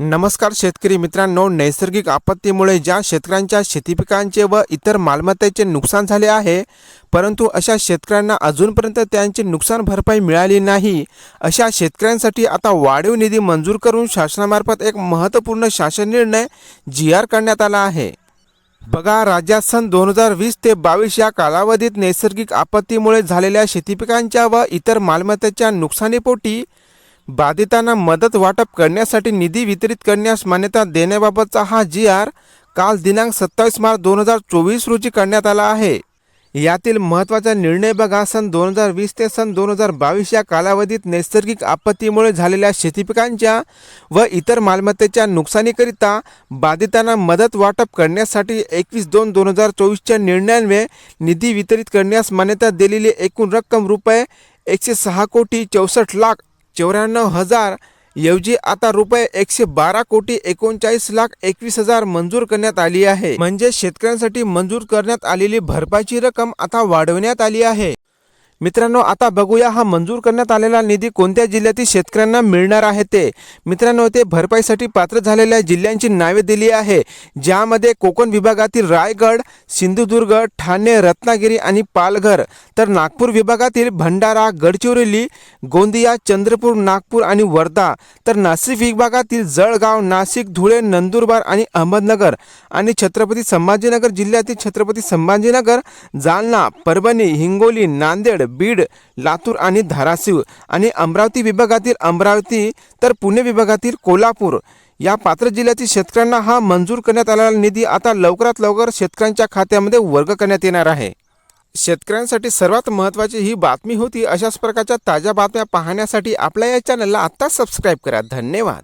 नमस्कार शेतकरी मित्रांनो नैसर्गिक आपत्तीमुळे ज्या शेतकऱ्यांच्या शेतीपिकांचे व इतर मालमत्तेचे नुकसान झाले आहे परंतु अशा शेतकऱ्यांना अजूनपर्यंत त्यांची नुकसान भरपाई मिळाली नाही. अशा शेतकऱ्यांसाठी आता वाढीव निधी मंजूर करून शासनामार्फत एक महत्त्वपूर्ण शासन निर्णय जी आर करण्यात आला आहे. बघा राज्यात सन दोन हजार वीस ते बावीस या कालावधीत नैसर्गिक आपत्तीमुळे झालेल्या शेतीपिकांच्या व इतर मालमत्तेच्या नुकसानीपोटी बाधितांना मदत वाटप करण्यासाठी निधी वितरित करण्यास मान्यता देण्याबाबतचा हा जी आर काल दिनांक सत्तावीस मार्च दोन हजार चोवीस रोजी करण्यात आला आहे. यातील महत्त्वाचा निर्णय बघा सन दोन हजार वीस ते सन दोन हजार बावीस या कालावधीत नैसर्गिक आपत्तीमुळे झालेल्या शेतीपिकांच्या व इतर मालमत्तेच्या नुकसानीकरिता बाधितांना मदत वाटप करण्यासाठी एकवीस दोन दोन हजार चोवीसच्या निर्णयान्वये निधी वितरित करण्यास मान्यता दिलेली एकूण रक्कम रुपये एकशे सहा कोटी चौसष्ट लाख चौऱ्याण्णव हजार ऐवजी आता रुपये एकशे बारा कोटी एकोणचाळीस लाख एकवीस हजार मंजूर करण्यात आली आहे. म्हणजे शेतकऱ्यांसाठी मंजूर करण्यात आलेली भरपाईची रक्कम आता वाढवण्यात आली आहे. मित्रांनो आता बघूया हा मंजूर करण्यात आलेला निधी कोणत्या जिल्ह्यातील शेतकऱ्यांना मिळणार आहे ते. मित्रांनो ते भरपाईसाठी पात्र झालेल्या जिल्ह्यांची नावे दिली आहे ज्यामध्ये कोकण विभागातील रायगड सिंधुदुर्ग ठाणे रत्नागिरी आणि पालघर. तर नागपूर विभागातील भंडारा गडचिरोली गोंदिया चंद्रपूर नागपूर आणि वर्धा. तर नाशिक विभागातील जळगाव नाशिक धुळे नंदुरबार आणि अहमदनगर. आणि छत्रपती संभाजीनगर जिल्ह्यातील छत्रपती संभाजीनगर जालना परभणी हिंगोली नांदेड बीड लातूर आणि धाराशिव आणि अमरावती विभागातील अमरावती तर पुणे विभागातील कोल्हापूर. या पात्र जिल्ह्यातील शेतकऱ्यांना हा मंजूर करण्यात आलेला निधी आता लवकरात लवकर शेतकऱ्यांच्या खात्यामध्ये वर्ग करण्यात येणार आहे. शेतकऱ्यांसाठी सर्वात महत्त्वाची ही बातमी होती अशाच प्रकारच्या ताज्या बातम्या पाहण्यासाठी आपल्या या चॅनलला आत्ताच सबस्क्राईब करा. धन्यवाद.